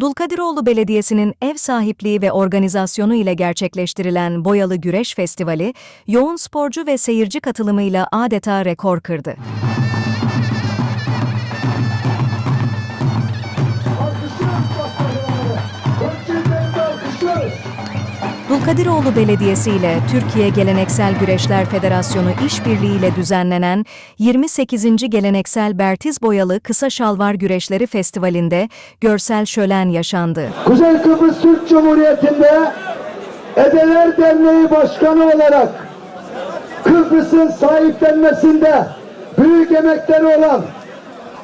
Dulkadiroğlu Belediyesi'nin ev sahipliği ve organizasyonu ile gerçekleştirilen Boyalı Güreş Festivali, yoğun sporcu ve seyirci katılımıyla adeta rekor kırdı. Dulkadiroğlu Belediyesi ile Türkiye Geleneksel Güreşler Federasyonu işbirliğiyle düzenlenen 28. Geleneksel Bertiz Boyalı Kısa Şalvar Güreşleri Festivali'nde görsel şölen yaşandı. Kuzey Kıbrıs Türk Cumhuriyeti'nde Edeler Derneği Başkanı olarak Kıbrıs'ın sahiplenmesinde büyük emekleri olan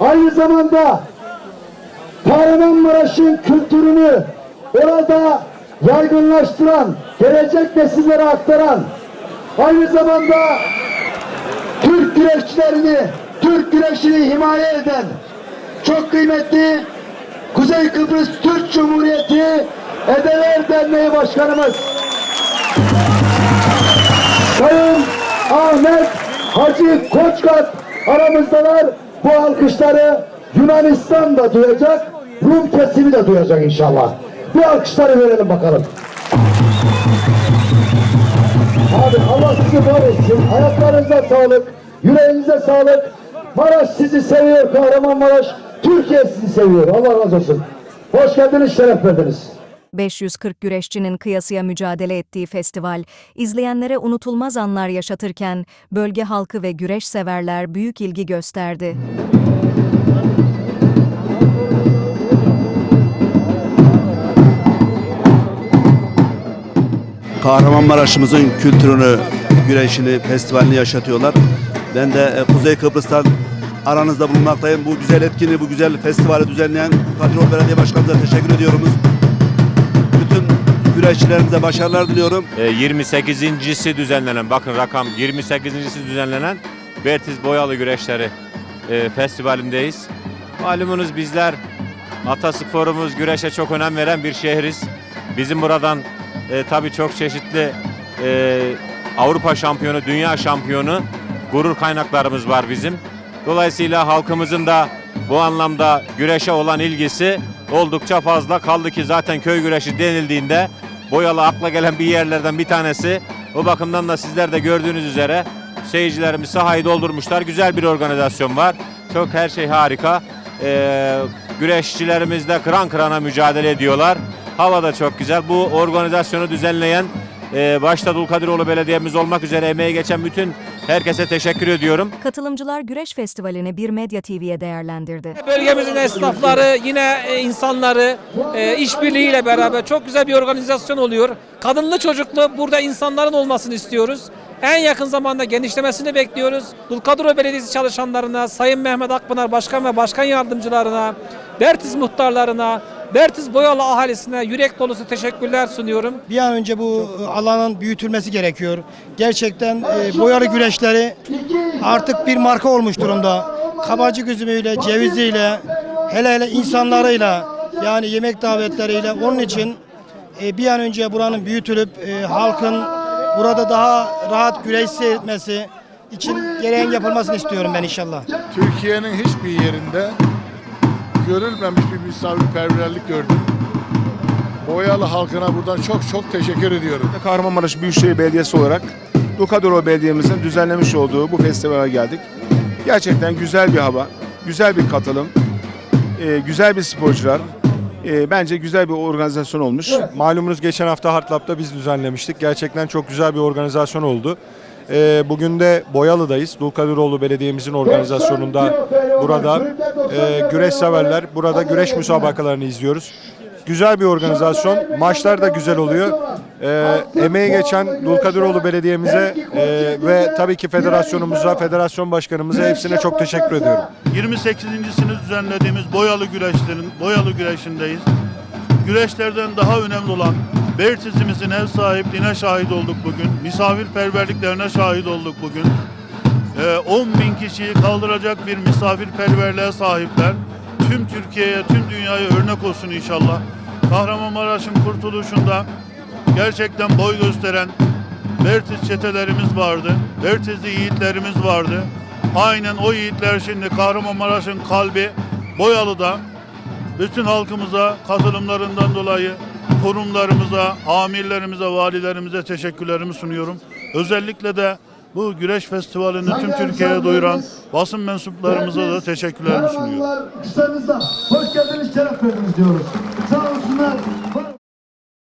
aynı zamanda Kahramanmaraş'ın kültürünü orada yaygınlaştıran, gelecek nesillere aktaran, aynı zamanda Türk güreşçilerini, Türk güreşini himaye eden çok kıymetli Kuzey Kıbrıs Türk Cumhuriyeti Edeler Derneği Başkanımız Sayın Ahmet Hacı Koçkat aramızdalar. Bu alkışları Yunanistan da duyacak, Rum kesimi de duyacak inşallah. Bir alkışları verelim bakalım. Abi Allah sizi var etsin. Ayaklarınıza sağlık, yüreğinize sağlık. Maraş sizi seviyor, Kahramanmaraş. Türkiye sizi seviyor. Allah razı olsun. Hoş geldiniz, şeref verdiniz. 540 güreşçinin kıyasıya mücadele ettiği festival, izleyenlere unutulmaz anlar yaşatırken bölge halkı ve güreş severler büyük ilgi gösterdi. Kahramanmaraş'ımızın kültürünü, güreşini, festivalini yaşatıyorlar. Ben de e, Kuzey Kıbrıs'tan aranızda bulunmaktayım. Bu güzel etkinliği, bu güzel festivali düzenleyen Kadirol Belediye Başkanımıza teşekkür ediyoruz. Bütün güreşçilerimize başarılar diliyorum. E, 28.si düzenlenen bakın rakam 28.si düzenlenen Bertiz Boyalı Güreşleri e, festivalindeyiz. Malumunuz bizler atasporumuz güreşe çok önem veren bir şehriz. Bizim buradan e, tabii çok çeşitli e, Avrupa şampiyonu, dünya şampiyonu gurur kaynaklarımız var bizim. Dolayısıyla halkımızın da bu anlamda güreşe olan ilgisi oldukça fazla. Kaldı ki zaten köy güreşi denildiğinde boyalı akla gelen bir yerlerden bir tanesi. O bakımdan da sizler de gördüğünüz üzere seyircilerimiz sahayı doldurmuşlar. Güzel bir organizasyon var. Çok her şey harika. Ee, güreşçilerimiz de kıran kırana mücadele ediyorlar. Hava da çok güzel. Bu organizasyonu düzenleyen e, başta Dulkadiroğlu Belediye'miz olmak üzere emeği geçen bütün herkese teşekkür ediyorum. Katılımcılar Güreş Festivali'ni bir Medya TV'ye değerlendirdi. Bölgemizin esnafları, yine e, insanları e, işbirliğiyle beraber çok güzel bir organizasyon oluyor. Kadınlı çocuklu burada insanların olmasını istiyoruz. En yakın zamanda genişlemesini bekliyoruz. Dulkadro Belediyesi çalışanlarına, Sayın Mehmet Akpınar Başkan ve Başkan Yardımcılarına, Bertiz muhtarlarına, Bertiz Boyalı ahalisine yürek dolusu teşekkürler sunuyorum. Bir an önce bu e, alanın büyütülmesi gerekiyor. Gerçekten e, boyalı güreşleri artık bir marka olmuş durumda. Kabacık üzümüyle, ceviziyle, hele hele insanlarıyla yani yemek davetleriyle onun için e, bir an önce buranın büyütülüp e, halkın burada daha rahat güreş seyretmesi için gereğin yapılmasını istiyorum ben inşallah. Türkiye'nin hiçbir yerinde görülmemiş bir misafirperverlik gördüm. Boyalı halkına buradan çok çok teşekkür ediyorum. Kahramanmaraş Büyükşehir Belediyesi olarak Dukadoro Belediye'mizin düzenlemiş olduğu bu festivale geldik. Gerçekten güzel bir hava, güzel bir katılım, e, güzel bir sporcular. E, bence güzel bir organizasyon olmuş. Malumunuz geçen hafta Hartlap'ta biz düzenlemiştik. Gerçekten çok güzel bir organizasyon oldu. Ee, bugün de Boyalı'dayız. Dulkadiroğlu Belediye'mizin organizasyonunda burada e, güreş severler, burada güreş müsabakalarını izliyoruz. Güzel bir organizasyon. Maçlar da güzel oluyor. Ee, emeği geçen Dulkadiroğlu Belediye'mize e, ve tabii ki federasyonumuza, federasyon başkanımıza hepsine çok teşekkür ediyorum. 28.sini düzenlediğimiz boyalı güreşlerin boyalı güreşindeyiz. Güreşlerden daha önemli olan Bertizimizin ev sahipliğine şahit olduk bugün. Misafirperverliklerine şahit olduk bugün. Ee, 10 bin kişiyi kaldıracak bir misafirperverliğe sahipler. Tüm Türkiye'ye, tüm dünyaya örnek olsun inşallah. Kahramanmaraş'ın kurtuluşunda gerçekten boy gösteren Bertiz çetelerimiz vardı. Bertizli yiğitlerimiz vardı. Aynen o yiğitler şimdi Kahramanmaraş'ın kalbi Boyalı'da. bütün halkımıza katılımlarından dolayı kurumlarımıza, amirlerimize, valilerimize teşekkürlerimi sunuyorum. Özellikle de bu güreş festivalini tüm Türkiye'ye duyuran basın mensuplarımıza da teşekkürlerimi sunuyorum. Hoş geldiniz, şeref verdiniz diyoruz.